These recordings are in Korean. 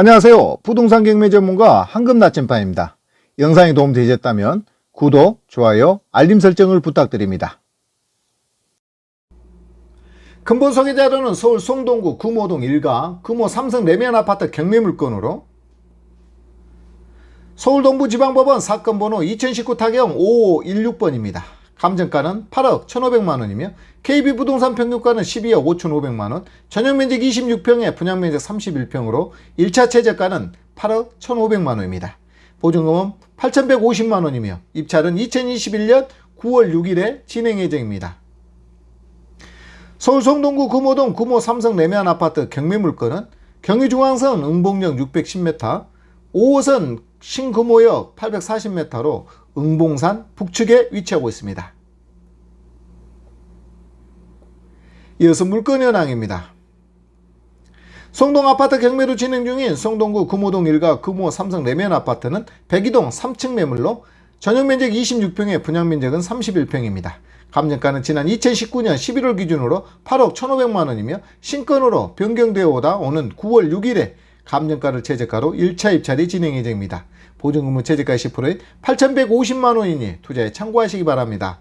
안녕하세요. 부동산 경매 전문가 황금 나침반입니다. 영상이 도움되셨다면 구독, 좋아요, 알림 설정을 부탁드립니다. 근본 소개 자료는 서울 송동구 금호동 1가 금호 삼성 레미안 아파트 경매 물건으로 서울 동부지방법원 사건 번호 2019 타경 5516번입니다. 감정가는 8억 1,500만 원이며 KB 부동산 평균가는 12억 5,500만 원, 전용 면적 26평에 분양 면적 31평으로 1차 최저가는 8억 1,500만 원입니다. 보증금은 8,150만 원이며 입찰은 2021년 9월 6일에 진행 예정입니다. 서울 송동구 금호동 금호 삼성 레미안 아파트 경매 물건은 경의중앙선 응봉역 610m, 5호선 신금호역 840m로 응봉산 북측에 위치하고 있습니다. 이어서 물건 현황입니다. 송동 아파트 경매로 진행 중인 송동구 금호동 1가 금호 삼성 레미안 아파트는 백이동 3층 매물로 전용 면적 26평에 분양 면적은 31평입니다. 감정가는 지난 2019년 11월 기준으로 8억 1,500만 원이며 신건으로 변경되어 오다 오는 9월 6일에 감정가를 최저가로 1차 입찰이 진행 예정입니다. 보증금은 최저가 10%인 8,150만 원이니 투자에 참고하시기 바랍니다.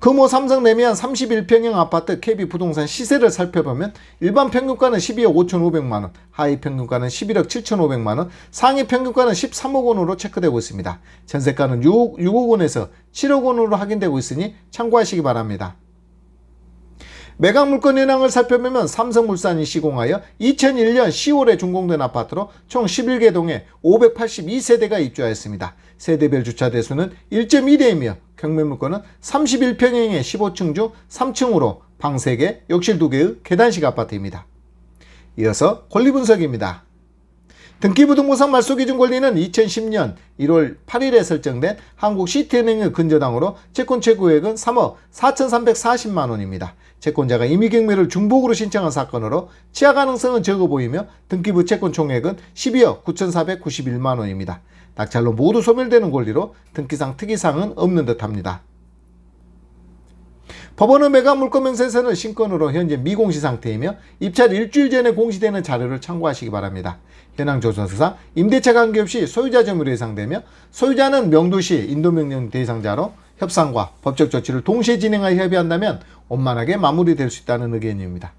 금호 삼성 레미안 31평형 아파트 KB 부동산 시세를 살펴보면 일반 평균가는 12억 5,500만 원, 하위 평균가는 11억 7,500만 원, 상위 평균가는 13억 원으로 체크되고 있습니다. 전세가는 6억, 6억 원에서 7억 원으로 확인되고 있으니 참고하시기 바랍니다. 매각 물건 현황을 살펴보면 삼성물산이 시공하여 2001년 10월에 준공된 아파트로 총 11개 동에 582세대가 입주하였습니다. 세대별 주차 대수는 1.2대이며 경매 물건은 31평형의 15층 중 3층으로 방 3개, 욕실 2개의 계단식 아파트입니다. 이어서 권리 분석입니다. 등기부등본상 말소기준 권리는 2010년 1월 8일에 설정된 한국 시티은행의 근저당으로 채권 최고액은 3억 4,340만 원입니다. 채권자가 임의경매를 중복으로 신청한 사건으로 치하 가능성은 적어 보이며 등기부 채권 총액은 12억 9,491만 원입니다. 낙찰로 모두 소멸되는 권리로 등기상 특이사항은 없는 듯합니다. 법원은 매각 물건 명세서는 신건으로 현재 미공시 상태이며 입찰 일주일 전에 공시되는 자료를 참고하시기 바랍니다. 현황 조사상 임대차 관계없이 소유자 점유로 예상되며 소유자는 명도시 인도명령 대상자로 협상과 법적 조치를 동시에 진행하여 협의한다면 원만하게 마무리될 수 있다는 의견입니다.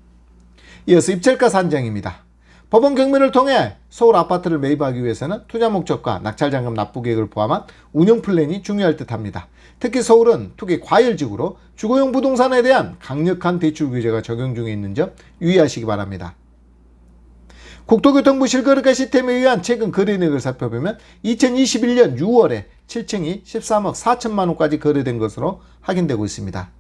이어서 입찰가 산정입니다. 법원 경매를 통해 서울 아파트를 매입하기 위해서는 투자 목적과 낙찰자금 납부 계획을 포함한 운영 플랜이 중요할 듯 합니다. 특히 서울은 투기 과열지구로 주거용 부동산에 대한 강력한 대출 규제가 적용 중에 있는 점 유의하시기 바랍니다. 국토교통부 실거래가 시스템에 의한 최근 거래액을 살펴보면 2021년 6월에 7층이 13억 4천만 원까지 거래된 것으로 확인되고 있습니다.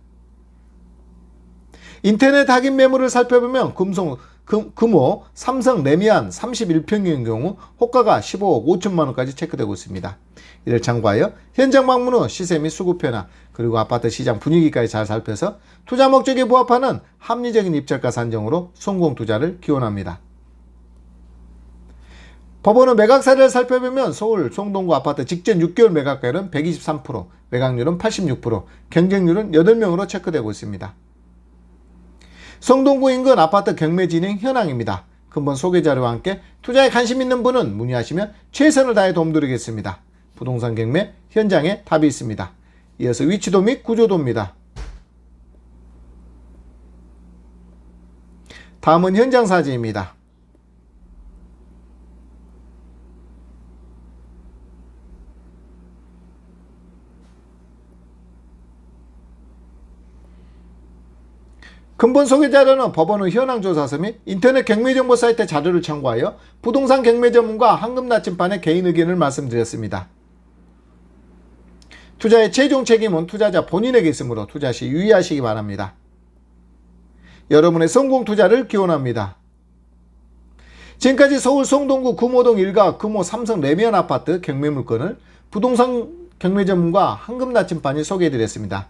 인터넷 확인 매물을 살펴보면 금송, 금, 금호 삼성 레미안 31평인 경우 호가가 15억 5천만 원까지 체크되고 있습니다. 이를 참고하여 현장 방문 후 시세 및 수급 변화 그리고 아파트 시장 분위기까지 잘 살펴서 투자 목적에 부합하는 합리적인 입찰가 산정으로 성공 투자를 기원합니다. 법원은 매각 사례를 살펴보면 서울 송동구 아파트 직전 6개월 매각가율은 123%, 매각률은 86%, 경쟁률은 8명으로 체크되고 있습니다. 성동구 인근 아파트 경매 진행 현황입니다. 근본 소개 자료와 함께 투자에 관심 있는 분은 문의하시면 최선을 다해 도움드리겠습니다. 부동산 경매 현장에 답이 있습니다. 이어서 위치도 및 구조도입니다. 다음은 현장 사진입니다. 근본 소개 자료는 법원의 현황 조사서 및 인터넷 경매 정보 사이트 자료를 참고하여 부동산 경매 전문가 황금 나침반의 개인 의견을 말씀드렸습니다. 투자의 최종 책임은 투자자 본인에게 있으므로 투자 시 유의하시기 바랍니다. 여러분의 성공 투자를 기원합니다. 지금까지 서울 송동구 금호동 1가 금호 삼성 레미안 아파트 경매 물건을 부동산 경매 전문가 황금 나침반이 소개해드렸습니다.